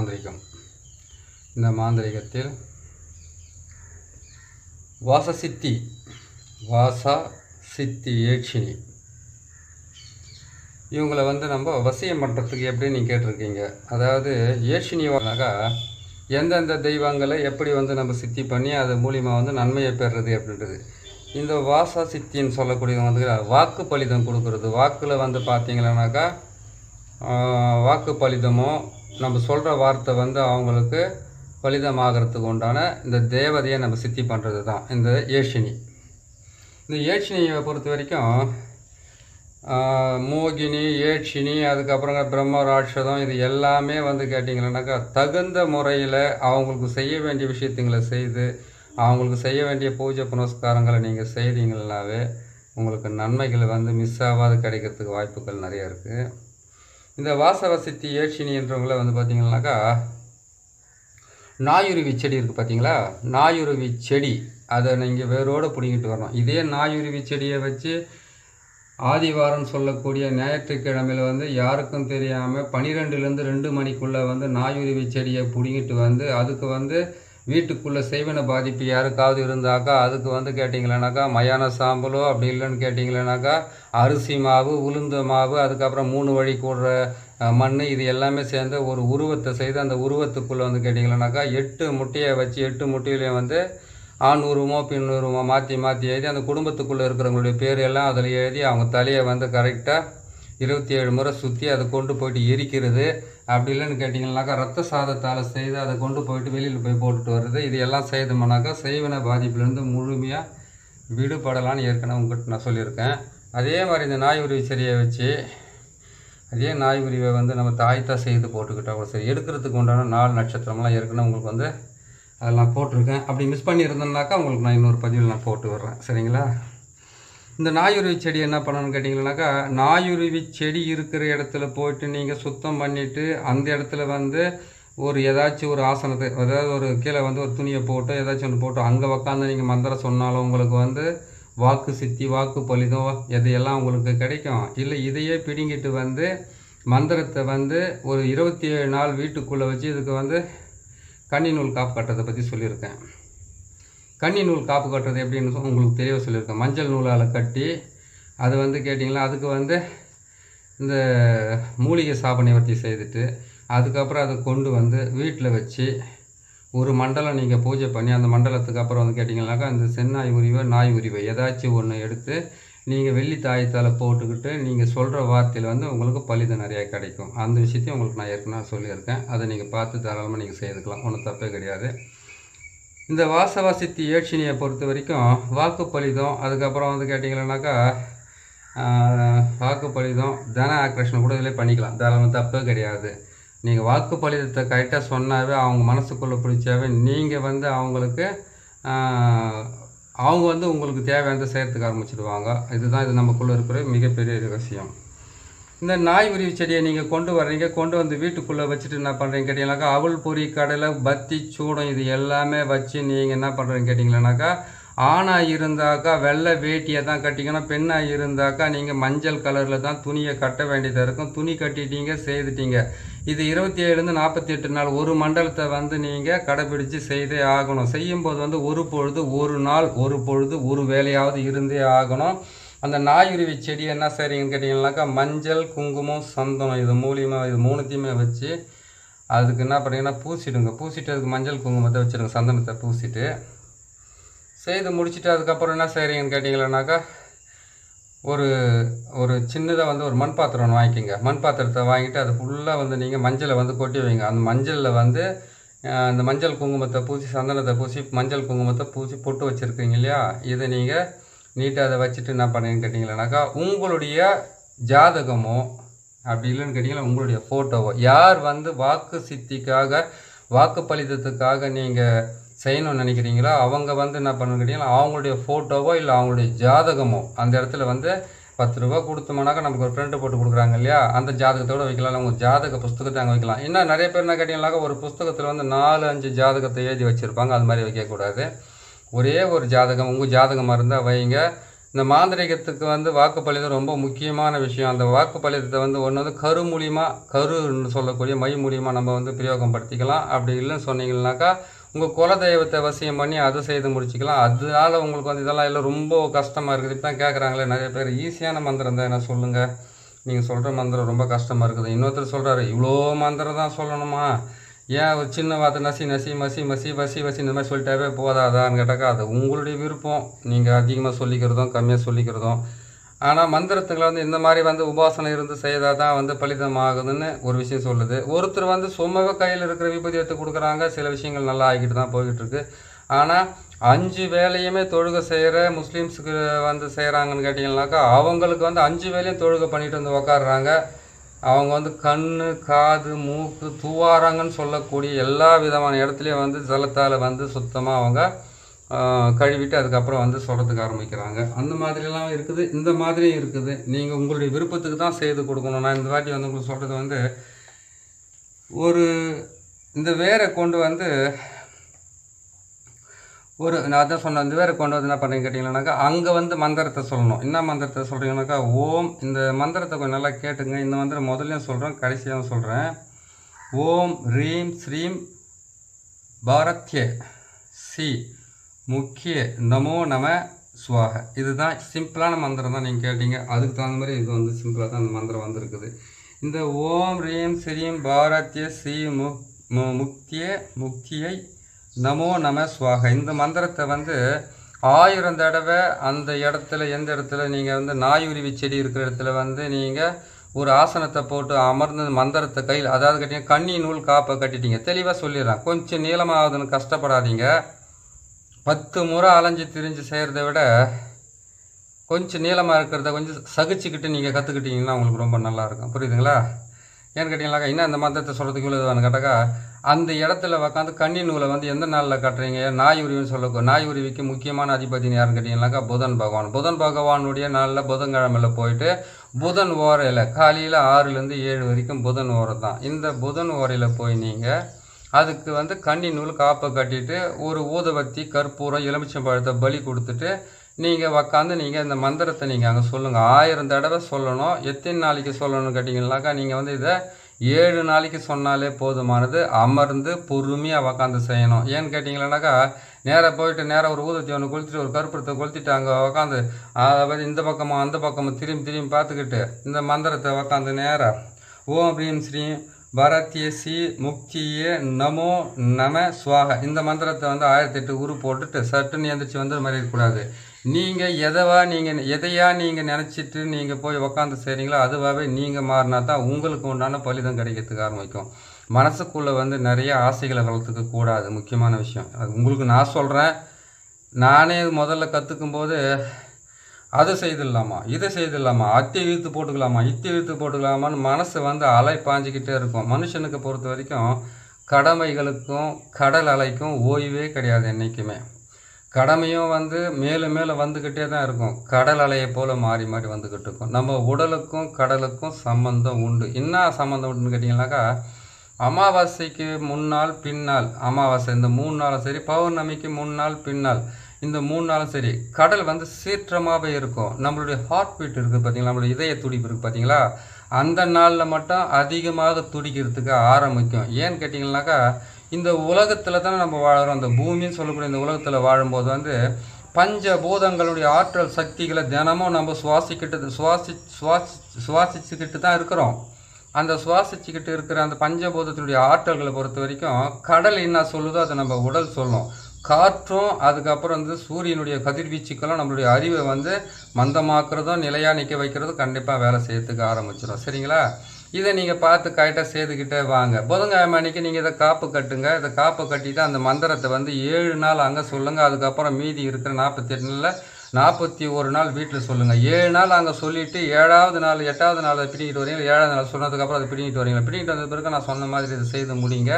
மாந்திரிகம். இந்த மாந்திரிகத்தில் வாச சித்தி வாசா சித்தி ஏட்சினி. இவங்களை வந்து நம்ம வசியம் பண்ணுறதுக்கு எப்படி நீங்கள் கேட்டிருக்கீங்க? அதாவது ஏட்சினி எந்தெந்த தெய்வங்களை எப்படி வந்து நம்ம சித்தி பண்ணி அது மூலிமா வந்து நன்மையை பெறுறது அப்படின்றது. இந்த வாசா சித்தின்னு சொல்லக்கூடியது வந்து வாக்கு பலிதம் கொடுக்கறது. வாக்கில் வந்து பார்த்தீங்கன்னாக்கா வாக்கு பலிதமோ நம்ம சொல்கிற வார்த்தை வந்து அவங்களுக்கு பலிதமாகறதுக்கு உண்டான இந்த தேவதையை நம்ம சித்தி பண்ணுறது தான் இந்த ஏஷினி. இந்த ஏட்சினியை பொறுத்த வரைக்கும் மோகினி ஏட்சினி அதுக்கப்புறங்க பிரம்ம ராட்சதம் இது எல்லாமே வந்து கேட்டிங்கன்னாக்கா தகுந்த முறையில் அவங்களுக்கு செய்ய வேண்டிய விஷயத்துங்களை செய்து அவங்களுக்கு செய்ய வேண்டிய பூஜை புனஸ்காரங்களை நீங்கள் செய்தீங்கன்னாவே உங்களுக்கு நன்மைகள் வந்து மிஸ் ஆகாது கிடைக்கிறதுக்கு வாய்ப்புகள் நிறைய இருக்குது இந்த வாசவசித்தி ஏட்சினின்றவங்கள வந்து பார்த்தீங்கன்னாக்கா நாயுருவி செடி இருக்குது பார்த்தீங்களா நாயுருவி செடி. அதை நீங்கள் வேரோடு பிடிங்கிட்டு வரணும். இதே நாயுருவி செடியை வச்சு ஆதிவாரம் சொல்லக்கூடிய ஞாயிற்றுக்கிழமையில் வந்து யாருக்கும் தெரியாமல் பனிரெண்டுலேருந்து ரெண்டு மணிக்குள்ளே வந்து நாயுருவி செடியை பிடிங்கிட்டு வந்து அதுக்கு வந்து வீட்டுக்குள்ளே செய்வன பாதிப்பு யாருக்காவது இருந்தாக்கா அதுக்கு வந்து கேட்டிங்களேனாக்கா மயான சாம்பலோ அப்படி இல்லைன்னு கேட்டிங்களேனாக்கா அரிசி மாவு உளுந்த மாவு அதுக்கப்புறம் மூணு வழி கூடுற மண் இது எல்லாமே சேர்ந்து ஒரு உருவத்தை செய்து அந்த உருவத்துக்குள்ளே வந்து கேட்டிங்களேனாக்கா எட்டு முட்டையை வச்சு எட்டு முட்டையிலையும் வந்து ஆண் உருவமோ பெண் உருவமோ மாற்றி மாற்றி எழுதி அந்த குடும்பத்துக்குள்ளே இருக்கிறவங்களுடைய பேர் எல்லாம் அதில் எழுதி அவங்க தலையை வந்து கரெக்டாக இருபத்தி ஏழு முறை சுற்றி அதை கொண்டு போயிட்டு எரிக்கிறது. அப்படி இல்லைன்னு கேட்டிங்கன்னாக்கா ரத்த சாதத்தால் செய்து அதை கொண்டு போயிட்டு வெளியில் போய் போட்டுட்டு வர்றது இது எல்லாம் செய்தோம்னாக்கா செய்வன பாதிப்புலேருந்து முழுமையாக விடுபடலான்னு ஏற்கனவே உங்கள்கிட்ட நான் சொல்லியிருக்கேன். அதே மாதிரி இந்த நாய் உருவி செடியை வச்சு அதே நாய் உரிவை வந்து நம்ம தாய்த்தா செய்து போட்டுக்கிட்டா கூட சரி எடுக்கிறதுக்கு உண்டான நாலு நட்சத்திரம்லாம் ஏற்கனவே உங்களுக்கு வந்து அதெல்லாம் போட்டிருக்கேன். அப்படி மிஸ் பண்ணியிருந்தேன்னாக்கா உங்களுக்கு நான் இன்னொரு பதிவில் நான் போட்டு வர்றேன் சரிங்களா? இந்த நாயுருவி செடி என்ன பண்ணணும்னு கேட்டிங்கன்னாக்கா நாயுருவி செடி இருக்கிற இடத்துல போயிட்டு நீங்கள் சுத்தம் பண்ணிவிட்டு அந்த இடத்துல வந்து ஒரு ஏதாச்சும் ஒரு ஆசனத்தை அதாவது ஒரு கீழே வந்து ஒரு துணியை போட்டு ஏதாச்சும் ஒன்று போட்டோ அங்கே உக்காந்து நீங்கள் மந்திரம் சொன்னாலும் உங்களுக்கு வந்து வாக்கு சித்தி வாக்கு பலிதம் எதையெல்லாம் உங்களுக்கு கிடைக்கும்? இல்லை இதையே பிடுங்கிட்டு வந்து மந்திரத்தை வந்து ஒரு இருபத்தி ஏழு நாள் வீட்டுக்குள்ளே வச்சு இதுக்கு வந்து கன்னி நூல் காப்பு கட்டுறதை பற்றி சொல்லியிருக்கேன். கன்னி நூல் காப்பு கட்டுறது எப்படின்னு உங்களுக்கு தெளிவாக சொல்லியிருக்கேன். மஞ்சள் நூலால் கட்டி அது வந்து கேட்டிங்களா? அதுக்கு வந்து இந்த மூலிகை சாபனை வர்த்தி செய்துட்டு அதுக்கப்புறம் அதை கொண்டு வந்து வீட்டில் வச்சு ஒரு மண்டலம் நீங்கள் பூஜை பண்ணி அந்த மண்டலத்துக்கு அப்புறம் வந்து கேட்டிங்கனாக்கா அந்த செந்நாய் உரிவை நாய் உரிவை ஏதாச்சும் ஒன்று எடுத்து நீங்கள் வெள்ளி தாயத்தால் போட்டுக்கிட்டு நீங்கள் சொல்கிற வார்த்தையில் வந்து உங்களுக்கு பலிதம் நிறையா கிடைக்கும். அந்த விஷயத்தையும் உங்களுக்கு நான் ஏற்கனவே சொல்லியிருக்கேன். அதை நீங்கள் பார்த்து தாராளமாக நீங்கள் செய்துக்கலாம். ஒன்றும் தப்பே கிடையாது. இந்த வாசவாசித்தி ஏட்சினியை பொறுத்த வரைக்கும் வாக்கு பலிதம் அதுக்கப்புறம் வந்து கேட்டிங்கன்னாக்கா ஆஹ், வாக்கு பலிதம் தன ஆக்ரேஷன் கூட இதில் பண்ணிக்கலாம். தாராளம் தப்பே கிடையாது. நீங்கள் வாக்கு பலிதத்தை கரெக்டாக சொன்னாவே அவங்க மனசுக்குள்ளே பிடிச்சாவே நீங்கள் வந்து அவங்களுக்கு அவங்க வந்து உங்களுக்கு தேவையானதை செய்கிறதுக்கு ஆரம்பிச்சிடுவாங்க. இதுதான் இது நமக்குள்ளே இருக்கிற மிகப்பெரிய ரகசியம். இந்த நாய் உருவி செடியை நீங்கள் கொண்டு வர்றீங்க கொண்டு வந்து வீட்டுக்குள்ளே வச்சுட்டு என்ன பண்ணுறீங்க கேட்டிங்கனாக்கா அவள் பொறி கடலை பத்தி சூடம் இது எல்லாமே வச்சு நீங்கள் என்ன பண்ணுறீங்க கேட்டிங்களானாக்கா ஆணாக இருந்தாக்கா வெள்ளை வேட்டியை தான் கட்டிக்கணும் பெண்ணாக இருந்தாக்கா நீங்கள் மஞ்சள் கலரில் தான் துணியை கட்ட வேண்டியதாக இருக்கும். துணி கட்டிட்டீங்க செய்துட்டீங்க. இது இருபத்தி ஏழுலேருந்து நாற்பத்தி எட்டு நாள் ஒரு மண்டலத்தை வந்து நீங்கள் கடைப்பிடிச்சு செய்தே ஆகணும். செய்யும்போது வந்து ஒரு பொழுது ஒரு நாள் ஒரு பொழுது ஒரு வேலையாவது இருந்தே ஆகணும். அந்த நாயுருவி செடி என்ன செய்கிறீங்கன்னு கேட்டிங்கன்னாக்கா மஞ்சள் குங்குமம் சந்தனம் இது மூலியமாக இது மூணுத்தையுமே வச்சு அதுக்கு என்ன பண்ணுறீங்கன்னா பூசிடுங்க. பூசிட்டு அதுக்கு மஞ்சள் குங்குமத்தை வச்சுருங்க சந்தனத்தை பூசிட்டு. செய்து முடிச்சுட்டு அதுக்கப்புறம் என்ன செய்கிறீங்கன்னு கேட்டிங்கன்னாக்கா ஒரு ஒரு சின்னதாக வந்து ஒரு மண் பாத்திரம் ஒன்று வாங்கிக்கோங்க. மண் பாத்திரத்தை வாங்கிட்டு அது ஃபுல்லாக வந்து நீங்கள் மஞ்சளை வந்து கொட்டி வைங்க. அந்த மஞ்சளில் வந்து அந்த மஞ்சள் குங்குமத்தை பூசி சந்தனத்தை பூசி மஞ்சள் குங்குமத்தை பூசி பொட்டு வச்சுருக்கீங்க இல்லையா? இதை நீங்கள் நீட்டாக அதை வச்சுட்டு என்ன பண்ணேன்னு கேட்டிங்களேனாக்கா உங்களுடைய ஜாதகமோ அப்படி இல்லைன்னு கேட்டிங்கன்னா உங்களுடைய ஃபோட்டோவோ யார் வந்து வாக்கு சித்திக்காக வாக்கு பலிதத்துக்காக நீங்கள் செய்யணும்னு நினைக்கிறீங்களோ அவங்க வந்து என்ன பண்ணணும்னு கேட்டிங்கன்னா அவங்களுடைய ஃபோட்டோவோ இல்லை அவங்களுடைய ஜாதகமோ அந்த இடத்துல வந்து பத்து ரூபா கொடுத்தோம்னாக்கா நமக்கு ஒரு பிரிண்ட் போட்டு கொடுக்குறாங்க இல்லையா? அந்த ஜாதகத்தோட வைக்கலாம் இல்லை உங்கள் ஜாதக புஸ்தகத்தை அங்கே வைக்கலாம். இன்னும் நிறைய பேர் என்ன கேட்டிங்கனாக்கா ஒரு புஸ்தகத்தில் வந்து நாலு அஞ்சு ஜாதகத்தை எழுதி வச்சுருப்பாங்க. அது மாதிரி வைக்கக்கூடாது. ஒரே ஒரு ஜாதகம் உங்கள் ஜாதகமாக இருந்தால் வைங்க. இந்த மாந்திரிகத்துக்கு வந்து வாக்குப்பளிதம் ரொம்ப முக்கியமான விஷயம். அந்த வாக்குப்பளிதத்தை வந்து ஒன்று வந்து கரு மூலியமாக கருன்னு சொல்லக்கூடிய மை மூலியமாக நம்ம வந்து பிரயோகம் படுத்திக்கலாம் அப்படி இல்லைன்னு சொன்னீங்கன்னாக்கா உங்கள் குலதெய்வத்தை வசியம் பண்ணி அதை செய்து முடிச்சுக்கலாம். அதனால் உங்களுக்கு வந்து இதெல்லாம் எல்லாம் ரொம்ப கஷ்டமாக இருக்குது. இப்போ தான் கேட்குறாங்களே நிறைய பேர் ஈஸியான மந்திரம் தான். என்ன சொல்லுங்கள் நீங்கள் சொல்கிற மந்திரம் ரொம்ப கஷ்டமாக இருக்குது. இன்னொருத்தர் சொல்கிறாரு இவ்வளோ மந்திரம் தான் சொல்லணுமா? ஏன் ஒரு சின்ன வார்த்தை நசி நசி மசி மசி வசி வசி இந்த மாதிரி சொல்லிட்டாவே போதாதான்னு கேட்டாக்கா அது உங்களுடைய விருப்பம். நீங்கள் அதிகமாக சொல்லிக்கிறதும் கம்மியாக சொல்லிக்கிறதும். ஆனால் மந்திரத்துங்களை வந்து இந்த மாதிரி வந்து உபாசனை இருந்து செய்தால் தான் வந்து பலிதமாகுதுன்னு ஒரு விஷயம் சொல்லுது. ஒருத்தர் வந்து சும்மாவே கையில் இருக்கிற விபதி எடுத்து கொடுக்குறாங்க. சில விஷயங்கள் நல்லா ஆகிக்கிட்டு தான் போய்கிட்டு இருக்கு ஆனால் அஞ்சு வேலையுமே தொழுகை செய்கிற முஸ்லீம்ஸுக்கு வந்து செய்கிறாங்கன்னு கேட்டிங்கனாக்கா அவங்களுக்கு வந்து அஞ்சு வேலையும் தொழுகை பண்ணிட்டு வந்து உக்காடுறாங்க அவங்க வந்து கண் காது மூக்கு தூவாராங்கன்னு சொல்லக்கூடிய எல்லா விதமான இடத்துலையும் வந்து ஜலத்தால் வந்து சுத்தமாக அவங்க கழுவிட்டு அதுக்கப்புறம் வந்து சொல்கிறதுக்கு ஆரம்பிக்கிறாங்க. அந்த மாதிரிலாம் இருக்குது. இந்த மாதிரியும் இருக்குது. நீங்கள் உங்களுடைய விருப்பத்துக்கு தான் செய்து கொடுக்கணும். நான் இந்த வாட்டி வந்து உங்களுக்கு சொல்கிறது வந்து ஒரு இந்த வேரை கொண்டு வந்து ஒரு நான் அதான் சொன்னேன் இந்த வேறு கொண்டு வந்து என்ன பண்ணுறீங்க கேட்டிங்கன்னாக்கா அங்கே வந்து மந்திரத்தை சொல்லணும். என்ன மந்திரத்தை சொல்கிறீங்கன்னாக்கா ஓம் இந்த மந்திரத்தை கொஞ்சம் நல்லா கேட்டுங்க. இந்த மந்திரம் முதல்லையும் சொல்கிறேன் கடைசியாகவும் சொல்கிறேன் ஓம் ரீம் ஸ்ரீம் பாரத்ய சி முக்கிய நமோ நம சுவாக. இதுதான் சிம்பிளான மந்திரம் தான் நீங்கள் கேட்டீங்க. அதுக்கு தகுந்த மாதிரி இது வந்து சிம்பிளாக தான் அந்த மந்திரம் வந்திருக்குது. இந்த ஓம் ரீம் ஸ்ரீம் பாரத்ய ஸ்ரீ முக் மு- முக்திய முக்தியை நமோ நம சுவாக இந்த மந்திரத்தை வந்து ஆயிரம் தடவை அந்த இடத்துல எந்த இடத்துல? நீங்கள் வந்து நாயுருவி செடி இருக்கிற இடத்துல வந்து நீங்கள் ஒரு ஆசனத்தை போட்டு அமர்ந்து மந்திரத்தை கையில் அதாவது கட்டிங்க கண்ணி நூல் காப்பை கட்டிட்டீங்க. தெளிவாக சொல்லிடுறேன். கொஞ்சம் நீளமாகுதுன்னு கஷ்டப்படாதீங்க. பத்து முறை அலைஞ்சு திரிஞ்சு செய்கிறத விட கொஞ்சம் நீளமாக இருக்கிறத கொஞ்சம் சகிச்சுக்கிட்டு நீங்கள் கற்றுக்கிட்டீங்கன்னா உங்களுக்கு ரொம்ப நல்லாயிருக்கும் புரியுதுங்களா? ஏன்னு கேட்டிங்கனாக்கா இன்னும் அந்த மந்திரத்தை சொல்கிறதுக்கு இவ்வளோ கேட்டாக்கா அந்த இடத்துல உக்காந்து கன்னி நூலை வந்து எந்த நாளில் கட்டுறீங்க? நாய் உருவின்னு சொல்ல நாய் உருவிக்கு முக்கியமான அதிபதி யாருன்னு கேட்டிங்கனாக்கா புதன் பகவான். புதன் பகவானுடைய நாளில் புதன்கிழமையில் போயிட்டு புதன் ஓரையில் காலையில் ஆறுலேருந்து ஏழு வரைக்கும் புதன் ஓரை தான். இந்த புதன் ஓரையில் போய் நீங்கள் அதுக்கு வந்து கன்னி நூல் காப்பை கட்டிட்டு ஒரு ஊதுவத்தி கற்பூரம் எலுமிச்சம்பழத்தை பலி கொடுத்துட்டு நீங்கள் உக்காந்து நீங்கள் இந்த மந்திரத்தை நீங்கள் அங்கே சொல்லுங்கள் ஆயிரம் தடவை சொல்லணும். எத்தனை நாளைக்கு சொல்லணும்னு கேட்டிங்கனாக்கா நீங்கள் வந்து இதை ஏழு நாளைக்கு சொன்னாலே போதுமானது. அமர்ந்து பொறுமையாக உக்காந்து செய்யணும். ஏன்னு கேட்டிங்களானாக்கா நேராக போயிட்டு நேராக ஒரு ஊதத்தி ஒன்று கொளுத்திட்டு ஒரு கருப்பத்தை கொளுத்திட்டு அங்கே உக்காந்து அதாவது இந்த பக்கமும் அந்த பக்கமும் திரும்பி திரும்பி பார்த்துக்கிட்டு இந்த மந்திரத்தை உக்காந்து நேராக ஓம் ஹ்ரீம் ஸ்ரீம் பரத்யசி முக்தியே நமோ நம சுவாக இந்த மந்திரத்தை வந்து ஆயிரத்தி எட்டு உரு போட்டுட்டு சட்டுன்னு எந்திரிச்சு வந்து மாதிரி இருக்கக்கூடாது. நீங்கள் எதவா நீங்கள் எதையா நீங்கள் நினச்சிட்டு நீங்கள் போய் உக்காந்து செய்கிறீங்களோ அதுவாகவே நீங்கள் மாறினா தான் உங்களுக்கு உண்டான பலிதம் கிடைக்கிறதுக்கு ஆரம்பிக்கும். மனசுக்குள்ளே வந்து நிறைய ஆசைகளை வளர்த்துக்க கூடாது முக்கியமான விஷயம். அது உங்களுக்கு நான் சொல்கிறேன் நானே முதல்ல கற்றுக்கும் போது அதை செய்திடலாமா இதை செய்திடலாமா அத்தி இழுத்து போட்டுக்கலாமா இத்தி இழுத்து போட்டுக்கலாமான்னு மனசு வந்து அலை பாஞ்சிக்கிட்டே இருக்கும். மனுஷனுக்கு பொறுத்த வரைக்கும் கடமைகளுக்கும் கடல் அலைக்கும் ஓய்வே கிடையாது என்றைக்குமே கடமையும் வந்து மேலும் மேலே வந்துக்கிட்டே தான் இருக்கும். கடல் அலையை போல் மாறி மாறி வந்துக்கிட்டு இருக்கும். நம்ம உடலுக்கும் கடலுக்கும் சம்பந்தம் உண்டு. என்ன சம்மந்தம் உண்டுன்னு கேட்டிங்கனாக்கா அமாவாசைக்கு முன்னாள் பின்னால். அமாவாசை இந்த மூணு நாளும் சரி பௌர்ணமிக்கு முன்னாள் பின்னால். இந்த மூணு நாளும் சரி கடல் வந்து சீற்றமாகவே இருக்கும். நம்மளுடைய ஹார்ட் பீட் இருக்குது பார்த்தீங்களா நம்மளுடைய இதய துடிப்பு இருக்குது பார்த்தீங்களா அந்த நாளில் மட்டும் அதிகமாக துடிக்கிறதுக்கு ஆரம்பிக்கும். ஏன்னு கேட்டிங்கனாக்கா இந்த உலகத்தில் தானே நம்ம வாழுறோம். அந்த பூமின்னு சொல்லக்கூடிய இந்த உலகத்தில் வாழும்போது வந்து பஞ்ச பூதங்களுடைய ஆற்றல் சக்திகளை தினமும் நம்ம சுவாசிக்கிட்டு சுவாசி சுவாசி சுவாசிச்சுக்கிட்டு தான் இருக்கிறோம். அந்த சுவாசிச்சுக்கிட்டு இருக்கிற அந்த பஞ்சபூதத்தினுடைய ஆற்றல்களை பொறுத்த வரைக்கும் கடல் என்ன சொல்லுதோ அதை நம்ம உடல் சொல்லும். காற்றும் அதுக்கப்புறம் வந்து சூரியனுடைய கதிர்வீச்சுக்கெல்லாம் நம்மளுடைய அறிவை வந்து மந்தமாக்குறதும் நிலையாக நிற்க வைக்கிறதும் கண்டிப்பாக வேலை செய்யறதுக்கு ஆரம்பிச்சிடும் சரிங்களா? இதை நீங்கள் பார்த்து கரெக்டாக செய்துக்கிட்டே வாங்க. புதன்கிழமை அன்றைக்கி நீங்கள் இதை காப்பு கட்டுங்க. இதை காப்பு கட்டிட்டு அந்த மந்திரத்தை வந்து ஏழு நாள் அங்கே சொல்லுங்கள் அதுக்கப்புறம் மீதி இருக்கிற நாற்பத்தி நாளில் நாற்பத்தி ஒரு நாள் வீட்டில் சொல்லுங்கள் ஏழு நாள் அங்கே சொல்லிவிட்டு ஏழாவது நாள் எட்டாவது நாள் அதை பிடிங்கிட்டு வரீங்க. ஏழாவது நாள் சொன்னதுக்கப்புறம் அதை பிடிங்கிட்டு வரீங்க. பிடிங்கிட்டு வந்த பிறகு நான் சொன்ன மாதிரி இதை செய்து முடிங்க.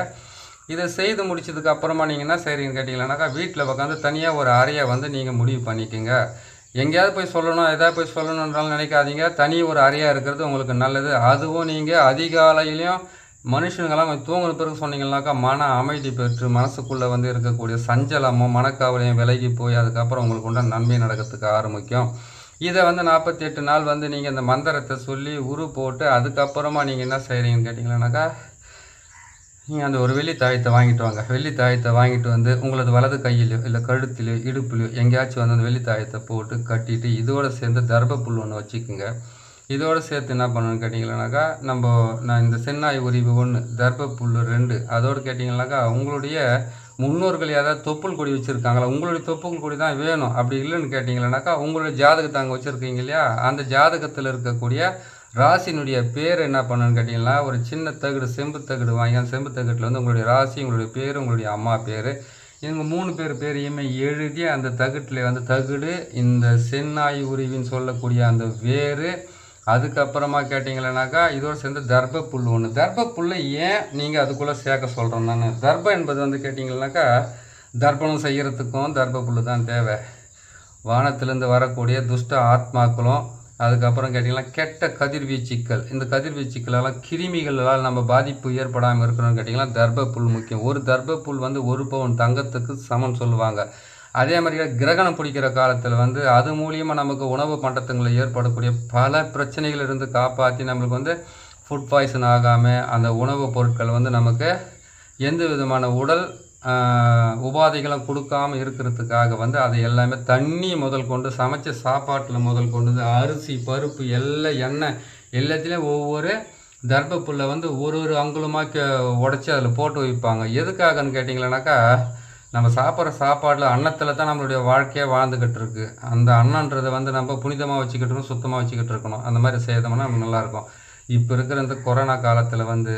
இதை செய்து முடிச்சதுக்கு அப்புறமா நீங்கள் என்ன செய்கிறீங்கன்னு கேட்டிங்களானாக்கா வீட்டில் உட்காந்து தனியாக ஒரு அறையை வந்து நீங்கள் முடிவு பண்ணிக்கோங்க. எங்கேயாவது போய் சொல்லணும் எதாவது போய் சொல்லணுன்றாலும் நினைக்காதீங்க. தனி ஒரு அறையாக இருக்கிறது உங்களுக்கு நல்லது. அதுவும் நீங்கள் அதிகாலையிலையும் மனுஷனுங்கெல்லாம் தூங்கின பிறகு சொன்னீங்கன்னாக்கா மன அமைதி பெற்று மனசுக்குள்ளே வந்து இருக்கக்கூடிய சஞ்சலமும் மனக்காவலையும் விலகி போய் அதுக்கப்புறம் உங்களுக்கு உண்டான நன்மை நடக்கிறதுக்கு ஆரம்பிக்கும். இதை வந்து நாற்பத்தி எட்டு நாள் வந்து நீங்கள் இந்த மந்திரத்தை சொல்லி உரு போட்டு அதுக்கப்புறமா நீங்கள் என்ன செய்கிறீங்கன்னு கேட்டிங்கன்னாக்கா நீங்கள் அந்த ஒரு வெள்ளி தாயத்தை வாங்கிட்டு வாங்க. வெள்ளி தாயத்தை வாங்கிட்டு வந்து உங்களது வலது கையிலையோ இல்லை கழுத்திலையோ இடுப்புலையோ எங்கேயாச்சும் வந்து அந்த வெள்ளி தாயத்தை போட்டு கட்டிட்டு இதோட சேர்ந்து தர்பப்புல் ஒன்று வச்சுக்கோங்க. இதோட சேர்த்து என்ன பண்ணணும்னு கேட்டிங்கன்னாக்கா நம்ம நான் இந்த சென்னாய் உரிவு ஒன்று தர்பப்புல் ரெண்டு அதோடு கேட்டிங்கன்னாக்கா உங்களுடைய முன்னோர்கள் ஏதாவது தொப்புள் கொடி வச்சுருக்காங்களா உங்களுடைய தொப்புள் கொடி தான் வேணும். அப்படி இல்லைன்னு கேட்டிங்கன்னாக்கா உங்களுடைய ஜாதகத்தை அங்கே வச்சுருக்கீங்க இல்லையா? அந்த ஜாதகத்தில் இருக்கக்கூடிய ராசினுடைய பேர் என்ன பண்ணணும்னு கேட்டிங்கன்னா ஒரு சின்ன தகடு செம்பு தகடு வாங்கி அந்த செம்பு தகட்டில் வந்து உங்களுடைய ராசி உங்களுடைய பேர் உங்களுடைய அம்மா பேர் இவங்க மூணு பேர் பேரையுமே எழுதி அந்த தகட்டில் வந்து தகடு இந்த சென்னாய் உருவின்னு சொல்லக்கூடிய அந்த வேர் அதுக்கப்புறமா கேட்டிங்களேனாக்கா இதோடு சேர்ந்து தர்ப புல் ஒன்று தர்ப புல்லை ஏன் நீங்கள் அதுக்குள்ளே சேர்க்க சொல்கிறோம் நான் தர்பம் என்பது வந்து கேட்டிங்கன்னாக்கா தர்ப்பணம் செய்கிறதுக்கும் தர்ப புல் தான் தேவை. வானத்திலேருந்து வரக்கூடிய துஷ்ட ஆத்மாக்களும் அதுக்கப்புறம் கேட்டிங்கன்னா கெட்ட கதிர்வீச்சுக்கள் இந்த கதிர்வீச்சுக்களெல்லாம் கிருமிகளால் நம்ம பாதிப்பு ஏற்படாமல் இருக்கணும்னு கேட்டிங்கன்னா தர்ப்புல் முக்கியம். ஒரு தர்ப வந்து ஒரு பவுன் தங்கத்துக்கு சமம் சொல்லுவாங்க. அதே மாதிரி கிரகணம் பிடிக்கிற காலத்தில் வந்து அது மூலியமாக நமக்கு உணவு பண்டத்துங்களில் ஏற்படக்கூடிய பல பிரச்சனைகளிலிருந்து காப்பாற்றி நம்மளுக்கு வந்து ஃபுட் பாய்சன் ஆகாமல் அந்த உணவுப் பொருட்கள் வந்து நமக்கு எந்த விதமான உடல் உபாதைகளை உபாதைகளும் கொடுக்காம இருக்கிறதுக்காக வந்து அதை எல்லாமே தண்ணி முதல் கொண்டு சமைச்ச சாப்பாட்டில் முதல் கொண்டு வந்து அரிசி பருப்பு எல்லாம் எண்ணெய் எல்லாத்துலேயும் ஒவ்வொரு தர்பப்புல்லை வந்து ஒரு ஒரு அங்குலமாக உடச்சி அதில் போட்டு வைப்பாங்க. எதுக்காகன்னு கேட்டிங்களேனாக்கா நம்ம சாப்பிட்ற சாப்பாடில் அன்னத்தில் தான் நம்மளுடைய வாழ்க்கையே வாழ்ந்துக்கிட்டு இருக்கு. அந்த அன்னன்றதை வந்து நம்ம புனிதமாக வச்சுக்கிட்டு இருக்கணும் சுத்தமாக வச்சுக்கிட்டு இருக்கணும். அந்த மாதிரி செய்தோம்னா நம்ம நல்லாயிருக்கும் இப்போ இருக்கிற இந்த கொரோனா காலத்தில் வந்து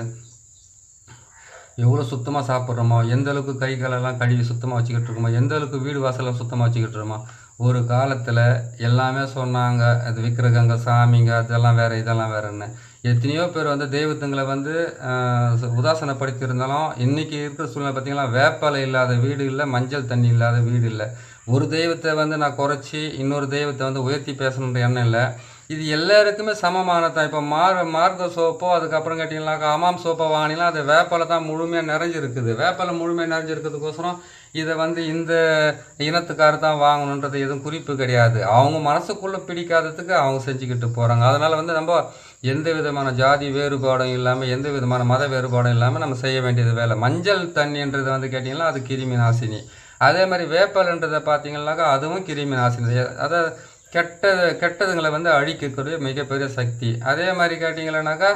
எவ்வளோ சுத்தமாக சாப்பிட்றோமோ எந்த அளவுக்கு கை காலெல்லாம் கழுவி சுத்தமாக வச்சுக்கிட்டு இருக்கோமோ எந்த அளவுக்கு வீடு வாசலாம் சுத்தமாக வச்சுக்கிட்டு இருக்கோமோ ஒரு காலத்தில் எல்லாமே சொன்னாங்க அது விக்கிரகங்க சாமிங்க அதெல்லாம் வேறு இதெல்லாம் வேறுன்னு. எத்தனையோ பேர் வந்து தெய்வத்துங்களை வந்து ஆஹ், உதாசனப்படுத்தி இருந்தாலும் இன்றைக்கி இருக்கிற சூழ்நிலை பார்த்தீங்கன்னா வேப்பலை இல்லாத வீடு இல்லை மஞ்சள் தண்ணி இல்லாத வீடு இல்லை. ஒரு தெய்வத்தை வந்து நான் குறைச்சி இன்னொரு தெய்வத்தை வந்து உயர்த்தி பேசணுன்ற எண்ணம் இல்லை. இது எல்லாருக்குமே சமமானதான் இப்போ மார் மார்க சோப்போ அதுக்கப்புறம் கேட்டிங்கனாக்கா அமாம் சோப்போ வாங்கினா அது வேப்பலை தான் முழுமையாக நிறைஞ்சிருக்குது. வேப்பலை முழுமையாக நிறைஞ்சிருக்கிறதுக்கோசரம் இதை வந்து இந்த இனத்துக்காரர் தான் வாங்கணுன்றது எதுவும் குறிப்பு கிடையாது. அவங்க மனசுக்குள்ளே பிடிக்காததுக்கு அவங்க செஞ்சுக்கிட்டு போகிறாங்க அதனால் வந்து நம்ம எந்த விதமான ஜாதி வேறுபாடும் இல்லாமல் எந்த விதமான மத வேறுபாடும் இல்லாமல் நம்ம செய்ய வேண்டியது வேலை. மஞ்சள் தண்ணின்றது வந்து கேட்டிங்கன்னா அது கிருமி நாசினி. அதே மாதிரி வேப்பல்ன்றதை பார்த்தீங்கன்னாக்கா அதுவும் கிருமி நாசினி. அதை கெட்ட கெட்டதுங்களை வந்து அழிக்கக்கூடிய மிகப்பெரிய சக்தி. அதே மாதிரி கேட்டிங்களேனாக்கா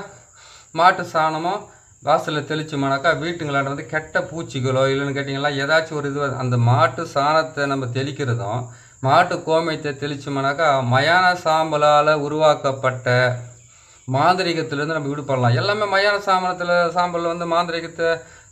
மாட்டு சாணமும் வாசலில் தெளிச்சோம்னாக்கா வீட்டுங்களாண்ட வந்து கெட்ட பூச்சிகளோ இல்லைன்னு கேட்டிங்கன்னா ஏதாச்சும் ஒரு இது அந்த மாட்டு சாணத்தை நம்ம தெளிக்கிறதும் மாட்டு கோமியத்தை தெளிச்சோம்னாக்கா மயான சாம்பலால் உருவாக்கப்பட்ட மாந்திரிகத்திலேருந்து நம்ம விடுபடலாம். எல்லாமே மயான சாமனத்தில் சாம்பல் வந்து மாந்திரிகத்தை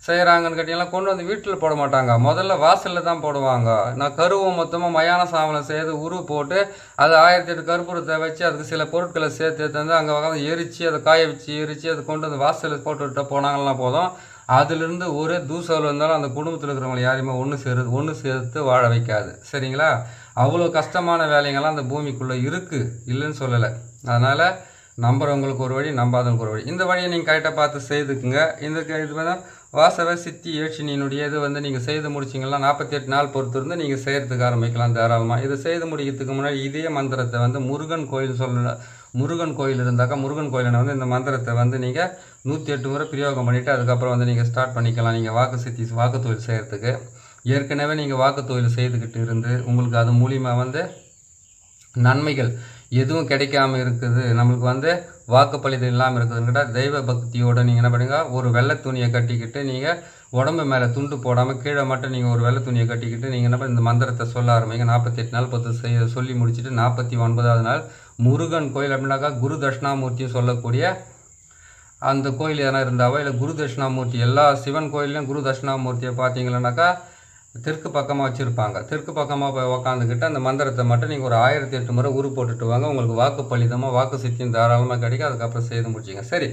செய்கிறாங்கன்னு கேட்டிங்கன்னா கொண்டு வந்து வீட்டில் போட மாட்டாங்க. முதல்ல வாசலில் தான் போடுவாங்க. நான் கருவம் மொத்தமாக மயான சாமலம் செய்து உரு போட்டு அது ஆயிரத்தி எட்டு கற்பூரத்தை வச்சு அதுக்கு சில பொருட்களை சேர்த்து எடுத்து வந்து அங்கே உட்காந்து எரித்து அதை காய வச்சு எரித்து அதை கொண்டு வந்து வாசலில் போட்டு விட்டு போனாங்கன்னா போதும். அதுலேருந்து ஒரே தூசல் இருந்தாலும் அந்த குடும்பத்தில் இருக்கிறவங்களை யாரையுமே ஒன்று சேரு ஒன்று சேர்த்து வாழ வைக்காது. சரிங்களா? அவ்வளோ கஷ்டமான வேலைங்கள்லாம் அந்த பூமிக்குள்ளே இருக்குது இல்லைன்னு சொல்லலை. அதனால் நம்புறவங்களுக்கு ஒரு வழி நம்பாதவங்களுக்கு ஒரு வழி. இந்த வழியை நீங்கள் கரெக்டாக பார்த்து செய்துக்குங்க. இந்த க- இது தான் வாசவ சித்தி ஏழ்ச்சினியினுடைய இது வந்து நீங்கள் செய்து முடிச்சிங்கன்னா நாற்பத்தி எட்டு நாள் பொறுத்து இருந்து நீங்கள் செய்கிறதுக்கு ஆரம்பிக்கலாம் தாராளமாக இதை செய்து முடிக்கிறதுக்கு முன்னாடி இதே மந்திரத்தை வந்து முருகன் கோயில் சொல்ல முருகன் கோயில் இருந்தாக்கா முருகன் கோயிலில் வந்து இந்த மந்திரத்தை வந்து நீங்கள் நூற்றி எட்டு முறை பிரயோகம் பண்ணிவிட்டு அதுக்கப்புறம் வந்து நீங்கள் ஸ்டார்ட் பண்ணிக்கலாம். நீங்கள் வாக்கு சித்தி வாக்கு தொழில் செய்கிறதுக்கு ஏற்கனவே நீங்கள் வாக்கு தொழில் செய்துக்கிட்டு இருந்து உங்களுக்கு அது மூலிமா வந்து நன்மைகள் எதுவும் கிடைக்காம இருக்குது. நம்மளுக்கு வந்து வாக்குப்பளிதம் இல்லாமல் இருக்குதுன்னு தெய்வ பக்தியோடு நீங்கள் என்ன பண்ணுங்க ஒரு வெள்ளை துணியை கட்டிக்கிட்டு நீங்கள் உடம்பு மேலே துண்டு போடாமல் கீழே மட்டும் நீங்கள் ஒரு வெள்ளை துணியை கட்டிக்கிட்டு நீங்கள் என்ன பண்ண இந்த மந்திரத்தை சொல்ல ஆரம்பிங்க. நாற்பத்தெட்டு நாள் பத்து செய்ய சொல்லி முடிச்சுட்டு நாற்பத்தி ஒன்பதாவது நாள் முருகன் கோயில் அப்படின்னாக்கா குரு தட்சிணாமூர்த்தியும் சொல்லக்கூடிய அந்த கோயில் எதனா இருந்தாவோ இல்லை குரு தட்சிணாமூர்த்தி எல்லா சிவன் கோயில்லையும் குரு தட்சிணாமூர்த்தியை பார்த்தீங்களன்னாக்கா தெற்கு பக்கமாக வச்சுருப்பாங்க. தெற்கு பக்கமாக போய் உக்காந்துக்கிட்டு அந்த மந்திரத்தை மட்டும் நீங்கள் ஒரு ஆயிரத்தி எட்டு முறை உரு போட்டுட்டு வாங்க. உங்களுக்கு வாக்கு பலிதமாக வாக்கு சித்தியும் தாராளமாக கிடைக்கும். அதுக்கப்புறம் செய்து முடிச்சிங்க. சரி.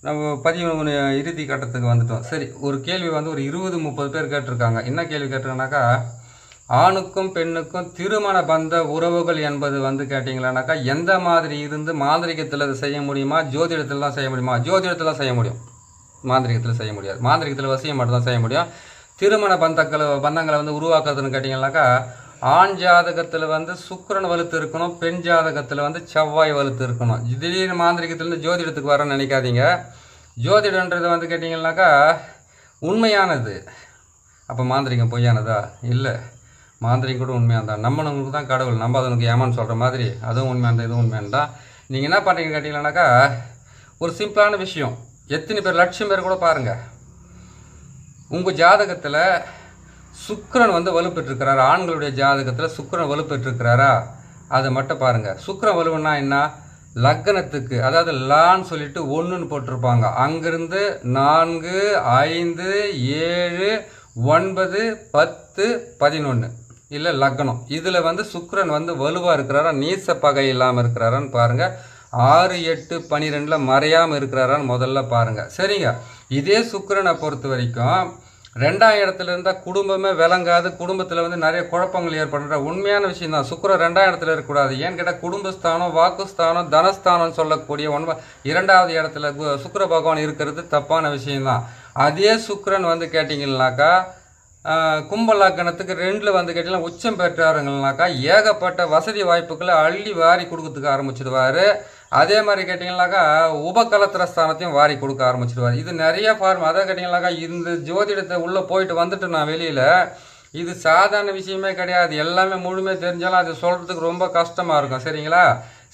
நம்ம பதிவு இறுதி கட்டத்துக்கு வந்துட்டோம். சரி. ஒரு கேள்வி வந்து ஒரு இருபது முப்பது பேர் கேட்டிருக்காங்க. என்ன கேள்வி கேட்டிருக்காங்கனாக்கா ஆணுக்கும் பெண்ணுக்கும் திருமண பந்த உறவுகள் என்பது வந்து கேட்டிங்களானாக்கா எந்த மாதிரி இருந்து மாந்திரிகத்தில் அதை செய்ய முடியுமா? ஜோதிடத்தில் தான் செய்ய முடியுமா? ஜோதிடத்தில் செய்ய முடியும். மாந்திரிகத்தில் செய்ய முடியாது. மாந்திரிகத்தில் வசியம் மட்டும் தான் செய்ய முடியும். திருமண பந்தங்களை பந்தங்களை வந்து உருவாக்குறதுன்னு கேட்டிங்கனாக்கா ஆண் ஜாதகத்தில் வந்து சுக்கரன் வலுத்து இருக்கணும் பெண் ஜாதகத்தில் வந்து செவ்வாய் வலுத்து இருக்கணும். திடீர்னு மாந்திரிகத்துலேருந்து ஜோதிடத்துக்கு வரேன்னு நினைக்காதீங்க. ஜோதிடன்றது வந்து கேட்டிங்கனாக்கா உண்மையானது. அப்போ மாந்திரிகம் பொய்யானதா? இல்லை. மாந்திரிகம் கூட உண்மையாக தான் நம்பினவங்களுக்கு தான் கடவுள் நம்பாதவனுக்கு ஏமான்னு சொல்கிற மாதிரி. அதுவும் உண்மையான இதுவும் உண்மையான தான் நீங்கள் என்ன பண்ணுறீங்கன்னு கேட்டிங்கன்னாக்கா ஒரு சிம்பிளான விஷயம். எத்தனை பேர் லட்சம் பேர் கூட பாருங்கள் உங்கள் ஜாதகத்தில் சுக்கரன் வந்து வலுப்பெற்றிருக்கிறாரா? ஆண்களுடைய ஜாதகத்தில் சுக்கரன் வலுப்பெற்றிருக்கிறாரா? அதை மட்டும் பாருங்கள் சுக்கரன் வலுவுன்னா என்ன? லக்னத்துக்கு அதாவது லான்னு சொல்லிட்டு ஒன்றுன்னு போட்டிருப்பாங்க. அங்கிருந்து நான்கு ஐந்து ஏழு ஒன்பது பத்து பதினொன்று இல்லை லக்னம். இதில் வந்து சுக்கரன் வந்து வலுவாக இருக்கிறாரா? நீச பகை இல்லாமல் இருக்கிறாரான்னு பாருங்கள் ஆறு எட்டு பன்னிரெண்டில் மறையாமல் இருக்கிறாரான்னு முதல்ல பாருங்கள் சரிங்க. இதே சுக்கரனை பொறுத்த வரைக்கும் ரெண்டாம் இடத்துல இருந்தால் குடும்பமே விளங்காது குடும்பத்தில் வந்து நிறைய குழப்பங்கள் ஏற்படுற உண்மையான விஷயம் தான் சுக்கிரன் ரெண்டாம் இடத்துல இருக்கக்கூடாது. ஏன்னு கேட்டால் குடும்பஸ்தானம் வாக்குஸ்தானம் தனஸ்தானம் சொல்லக்கூடிய ஒன்ப இரண்டாவது இடத்துல சுக்கர பகவான் இருக்கிறது தப்பான விஷயம்தான். அதே சுக்கரன் வந்து கேட்டிங்கன்னாக்கா கும்பலாக்கணத்துக்கு ரெண்டில் வந்து கேட்டிங்கன்னா உச்சம் பெற்றாருங்கனாக்கா ஏகப்பட்ட வசதி வாய்ப்புகளை அள்ளி வாரி கொடுக்கறதுக்கு ஆரம்பிச்சிடுவார். அதே மாதிரி கேட்டிங்கனாக்கா உபகலத்திர ஸ்தானத்தையும் வாரி கொடுக்க ஆரம்பிச்சிடுவார். இது நிறைய ஃபார்ம் அதை கேட்டிங்கனாக்கா இந்த ஜோதிடத்தை உள்ளே போயிட்டு வந்துட்டு நான் வெளியில் இது சாதாரண விஷயமே கிடையாது. எல்லாமே முழுமையாக தெரிஞ்சாலும் அது சொல்கிறதுக்கு ரொம்ப கஷ்டமாக இருக்கும். சரிங்களா?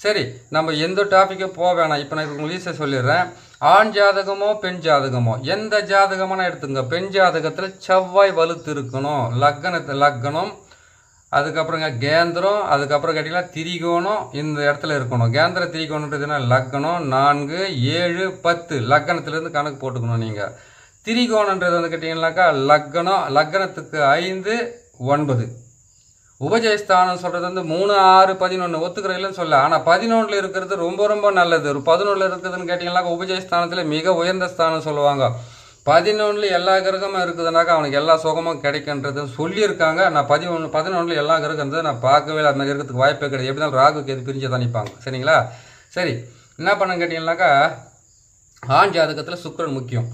சரி நம்ம எந்த டாப்பிக்கும் போக வேணாம். இப்போ நான் உங்களுக்கு சொல்லிடுறேன். ஆண் ஜாதகமோ பெண் ஜாதகமோ? எந்த ஜாதகமான எடுத்துங்க பெண் ஜாதகத்தில் செவ்வாய் வலுத்து இருக்கணும் லக்னத்து லக்னம் அதுக்கப்புறங்க கேந்திரம் அதுக்கப்புறம் கேட்டிங்கன்னா திரிகோணம் இந்த இடத்துல இருக்கணும். கேந்திர திரிகோணன்றதுன்னா லக்னம் நான்கு ஏழு பத்து. லக்னத்துலேருந்து கணக்கு போட்டுக்கணும் நீங்கள் திரிகோணன்றது வந்து கேட்டிங்கன்னாக்கா லக்னம் லக்னத்துக்கு ஐந்து ஒன்பது. உபஜயஸ்தானம் சொல்கிறது வந்து மூணு ஆறு பதினொன்று ஒத்துக்கிற சொல்ல. ஆனால் பதினொன்றில் இருக்கிறது ரொம்ப ரொம்ப நல்லது. ஒரு பதினொன்றில் இருக்குதுன்னு கேட்டிங்கன்னாக்கா உபஜயஸ்தானத்தில் மிக உயர்ந்த ஸ்தானம் சொல்லுவாங்க. பதினொன்றில் எல்லா கிரகமும் இருக்குதுனாக்கா அவனுக்கு எல்லா சுகமும் கிடைக்கின்றது சொல்லியிருக்காங்க. நான் பதினொன்று பதினொன்றில் எல்லா கிரகம் இருந்தது நான் பார்க்கவே இல்லை. அது மாதிரி இருக்கிறதுக்கு வாய்ப்பே கிடையாது. எப்படி தான் ராகுக்கு எது பிரிஞ்சு தான் நிற்பாங்க. சரிங்களா? சரி. என்ன பண்ண கேட்டிங்கன்னாக்கா ஆண் ஜாதகத்தில் சுக்கிரன் முக்கியம்.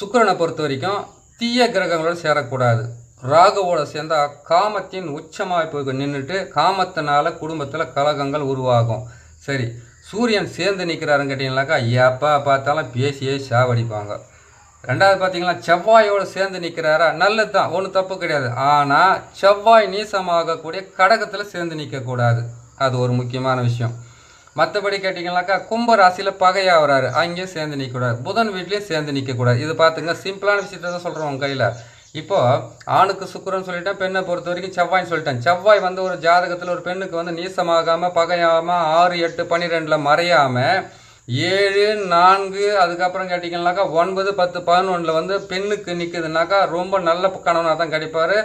சுக்கிரனை பொறுத்த வரைக்கும் தீய கிரகங்களோட சேரக்கூடாது. ராகுவோட சேர்ந்தா காமத்தின் உச்சமாக போய் நின்றுட்டு காமத்தினால குடும்பத்தில் கலகங்கள் உருவாகும். சரி சூரியன் சேர்ந்து நிற்கிறாருன்னு கேட்டிங்கனாக்கா எப்போ பார்த்தாலும் பேசியே சாவடிப்பாங்க. ரெண்டாவது பார்த்தீங்கன்னா செவ்வாயோடு சேர்ந்து நிற்கிறாரா நல்லது தான் ஒன்றும் தப்பு கிடையாது. ஆனால் செவ்வாய் நீசமாகக்கூடிய கடகத்தில் சேர்ந்து நிற்கக்கூடாது அது ஒரு முக்கியமான விஷயம். மற்றபடி கேட்டிங்கனாக்கா கும்ப ராசியில் பகையாக வராரு அங்கேயும் சேர்ந்து நிற்கக்கூடாது புதன் வீட்லேயும் சேர்ந்து நிற்கக்கூடாது இது பார்த்துங்க சிம்பிளான விஷயத்தை தான் சொல்கிறோம் உங்கள் கையில். இப்போ ஆணுக்கு சுக்கிரன் சொல்லிட்டேன் பெண்ணை பொறுத்த வரைக்கும் செவ்வாய்ன்னு சொல்லிட்டேன். செவ்வாய் வந்து ஒரு ஜாதகத்தில் ஒரு பெண்ணுக்கு வந்து நீசமாகாமல் பகையாமல் ஆறு எட்டு பன்னிரெண்டில் மறையாமல் ஏழு நான்கு அதுக்கப்புறம் கேட்டிங்கன்னாக்கா ஒன்பது பத்து பதினொன்றில் வந்து பெண்ணுக்கு நிற்குதுனாக்கா ரொம்ப நல்ல கணவனாக தான் கிடைப்பார்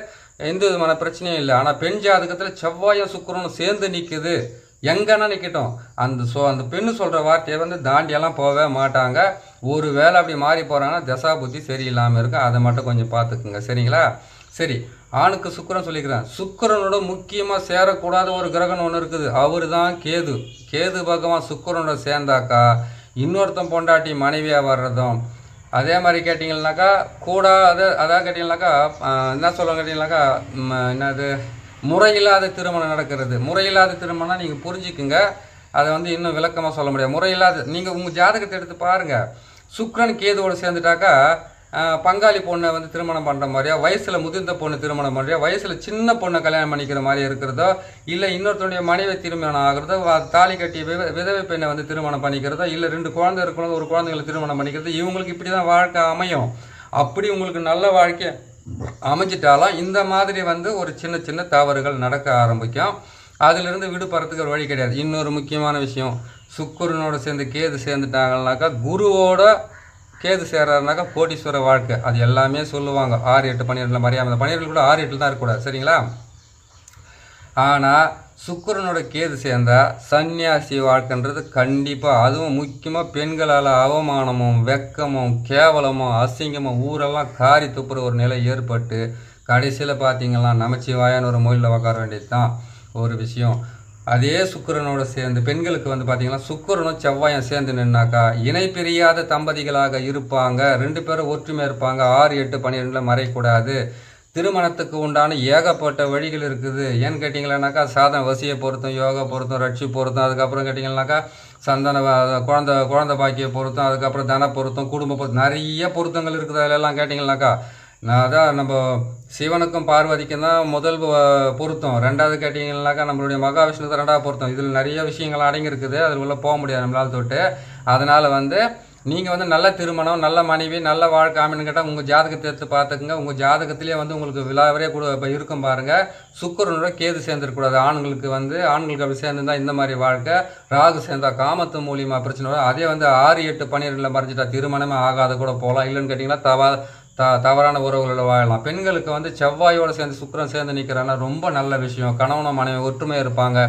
எந்த விதமான பிரச்சனையும் இல்லை. ஆனால் பெண் ஜாதகத்தில் செவ்வாயும் சுக்கிரனும் சேர்ந்து நிற்குது எங்கன்னா நிற்கட்டும் அந்த சோ அந்த பெண்ணு சொல்கிற வார்த்தையை வந்து தாண்டியெல்லாம் போகவே மாட்டாங்க. ஒரு வேளை அப்படி மாறி போகிறாங்கன்னா தசா புத்தி சரியில்லாமல் இருக்கும் அதை மட்டும் கொஞ்சம் பார்த்துக்குங்க. சரிங்களா? சரி ஆணுக்கு சுக்கரன் சொல்லிக்கிறேன். சுக்கிரனோட முக்கியமாக சேரக்கூடாத ஒரு கிரகம் ஒன்று இருக்குது. அவர் தான் கேது. கேது பகவான் சுக்கரனோட சேர்ந்தாக்கா இன்னொருத்தன் பொண்டாட்டி மனைவியாக வர்றதும் அதே மாதிரி கேட்டிங்கன்னாக்கா கூடாத அதான் கேட்டிங்கனாக்கா என்ன சொல்லுவாங்க கேட்டிங்கனாக்கா என்னது முறையில்லாத திருமணம் நடக்கிறது. முறையில்லாத திருமணம் நீங்கள் புரிஞ்சுக்குங்க. அதை வந்து இன்னும் விளக்கமாக சொல்ல முடியாது. முறையில்லாத நீங்கள் உங்கள் ஜாதகத்தை எடுத்து பாருங்கள் சுக்ரன் கேதுவோடு சேர்ந்துட்டாக்கா பங்காளி பொண்ணை வந்து திருமணம் பண்ணுற மாதிரியா வயசில் முதிர்ந்த பொண்ணு திருமணம் பண்ணுறியா வயசில் சின்ன பொண்ணை கல்யாணம் பண்ணிக்கிற மாதிரி இருக்கிறதோ இல்லை இன்னொருத்தருடைய மனைவி திருமணம் ஆகிறதோ தாலி கட்டிய வித விதவை பெண்ணை வந்து திருமணம் பண்ணிக்கிறதோ இல்லை ரெண்டு குழந்தை இருக்கணும் ஒரு குழந்தைங்களை திருமணம் பண்ணிக்கிறது இவங்களுக்கு இப்படி தான் வாழ்க்கை அமையும். அப்படி உங்களுக்கு நல்ல வாழ்க்கை அமைஞ்சிட்டாலும் இந்த மாதிரி வந்து ஒரு சின்ன சின்ன தவறுகள் நடக்க ஆரம்பிக்கும். அதிலிருந்து விடுபடுறதுக்கு ஒரு வழி கிடையாது. இன்னொரு முக்கியமான விஷயம் சுக்குரனோட சேர்ந்து கேது சேர்ந்துட்டாங்கன்னாக்கா குருவோட கேது சேர்றாருனாக்கா கோடீஸ்வர வாழ்க்கை. அது எல்லாமே சொல்லுவாங்க. ஆறு எட்டு பன்னிரெண்டில் மரியாதை. பன்னிரெண்டு கூட ஆறு எட்டில் தான் இருக்கக்கூடாது. சரிங்களா? ஆனால் சுக்கரனோட கேது சேர்ந்தா சன்னியாசி வாழ்க்கைன்றது கண்டிப்பாக அதுவும் முக்கியமாக பெண்களால் அவமானமும் வெக்கமும் கேவலமும் அசிங்கமும் ஊரெல்லாம் காரி துப்புற ஒரு நிலை ஏற்பட்டு கடைசியில் பார்த்தீங்கன்னா நமச்சிவாயான்னு ஒரு மொழியில் உட்கார வேண்டியது தான் ஒரு விஷயம். அதே சுக்கரனோட சேர்ந்து பெண்களுக்கு வந்து பார்த்தீங்கன்னா சுக்கரனும் செவ்வாயும் சேர்ந்து நின்னாக்கா இணை பிரியாத தம்பதிகளாக இருப்பாங்க. ரெண்டு பேரும் ஒற்றுமை இருப்பாங்க. ஆறு எட்டு பன்னிரெண்டில் மறையக்கூடாது. திருமணத்துக்கு உண்டான ஏகப்பட்ட வழிகள் இருக்குது. ஏன்னு கேட்டிங்களானாக்கா சாதம் வசியை பொருத்தம் யோகா பொருத்தம் ரட்சி பொருத்தம் அதுக்கப்புறம் கேட்டிங்கன்னாக்கா சந்தன குழந்த குழந்த பாக்கிய பொருத்தம் அதுக்கப்புறம் தன பொருத்தம் குடும்ப பொருத்தம் நிறைய பொருத்தங்கள் இருக்குது அதிலெல்லாம் கேட்டிங்கனாக்கா நான் அதான் நம்ம சிவனுக்கும் பார்வதிக்கும் தான் முதல் பொருத்தம். ரெண்டாவது கேட்டிங்கன்னாக்கா நம்மளுடைய மகாவிஷ்ணு ரெண்டாவது பொருத்தம். இதில் நிறைய விஷயங்கள் அடங்கியிருக்குது. அதில் உள்ள போக முடியாது நம்மளால் தொட்டு. அதனால் வந்து நீங்கள் வந்து நல்ல திருமணம் நல்ல மனைவி நல்ல வாழ்க்கை ஆமின்னு கேட்டால் உங்கள் ஜாதகத்தை எடுத்து பார்த்துக்குங்க. உங்கள் ஜாதகத்திலே வந்து உங்களுக்கு விழாவரே கூட இப்போ இருக்கும் பாருங்கள் சுக்கரனோட கேது சேர்ந்துருக்கூடாது ஆண்களுக்கு வந்து ஆண்களுக்கு அப்படி சேர்ந்துருந்தா இந்த மாதிரி வாழ்க்கை. ராகு சேர்ந்தா காமத்து மூலியமாக பிரச்சனை வரும். அதே வந்து ஆறு எட்டு பன்னிரெண்டில் மறைஞ்சிட்டா திருமணமே ஆகாத கூட போகலாம். இல்லைன்னு கேட்டிங்கன்னா தவா த தவறான உறவுகளோட வாழலாம். பெண்களுக்கு வந்து செவ்வாயோடு சேர்ந்து சுக்கிரன் சேர்ந்து நிற்கிறாங்கன்னா ரொம்ப நல்ல விஷயம். கணவனும் மனைவி ஒற்றுமையாக இருப்பாங்க.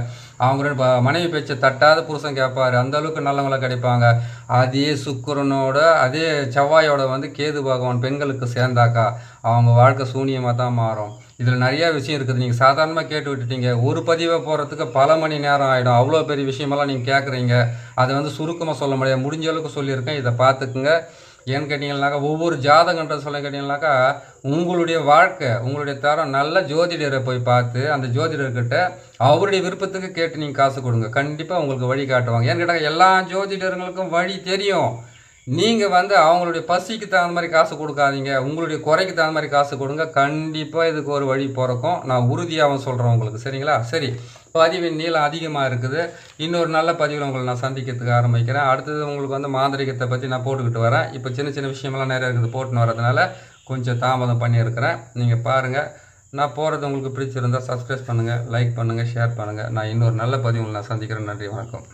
அவங்க மனைவி பேச்சு தட்டாத புருஷன் கேட்பாரு அந்த அளவுக்கு நல்லவங்களா கிடைப்பாங்க. அதே சுக்கரனோட அதே செவ்வாயோட வந்து கேது பகவான் பெண்களுக்கு சேர்ந்தாக்கா அவங்க வாழ்க்கை சூனியமாக தான் மாறும். இதில் நிறையா விஷயம் இருக்குது. நீங்கள் சாதாரணமாக கேட்டு விட்டுட்டீங்க. ஒரு பதிவை போகிறதுக்கு பல மணி நேரம் ஆகிடும் அவ்வளோ பெரிய விஷயமெல்லாம் நீங்கள் கேட்குறீங்க அதை வந்து சுருக்கமாக சொல்ல முடியாது. முடிஞ்ச அளவுக்கு சொல்லியிருக்கேன். இதை பார்த்துக்குங்க. ஏன்னு கேட்டிங்கன்னாக்கா ஒவ்வொரு ஜாதகன்ற சொல்ல கேட்டிங்கனாக்கா உங்களுடைய வாழ்க்கை உங்களுடைய தரம் நல்ல ஜோதிடரை போய் பார்த்து அந்த ஜோதிடர்கிட்ட அவருடைய விருப்பத்துக்கு கேட்டு நீங்கள் காசு கொடுங்க. கண்டிப்பாக உங்களுக்கு வழி காட்டுவாங்க. ஏன்னு கேட்டால் எல்லா ஜோதிடர்களுக்கும் வழி தெரியும். நீங்கள் வந்து அவங்களுடைய பசிக்கு தகுந்த மாதிரி காசு கொடுக்காதீங்க. உங்களுடைய குறைக்கு தகுந்த மாதிரி காசு கொடுங்க. கண்டிப்பாக இதுக்கு ஒரு வழி பிறக்கும். நான் உறுதியாகவும் சொல்கிறேன் உங்களுக்கு. சரிங்களா? சரி. பதிவின் நீளம் அதிகமாக இருக்குது. இன்னொரு நல்ல பதிவில் உங்களை நான் சந்திக்கிறதுக்கு ஆரம்பிக்கிறேன். அடுத்தது உங்களுக்கு வந்து மாந்திரிகத்தை பற்றி நான் போட்டுக்கிட்டு வரேன். இப்போ சின்ன சின்ன விஷயமெல்லாம் நிறைய இருக்குது போட்டுன்னு வரதுனால கொஞ்சம் தாமதம் பண்ணியிருக்கிறேன். நீங்கள் பாருங்கள் நான் போகிறது உங்களுக்கு பிடிச்சிருந்தால் சப்ஸ்கிரைப் பண்ணுங்கள் லைக் பண்ணுங்கள் ஷேர் பண்ணுங்கள் நான் இன்னொரு நல்ல பதிவுகளை நான் சந்திக்கிறேன். நன்றி வணக்கம்.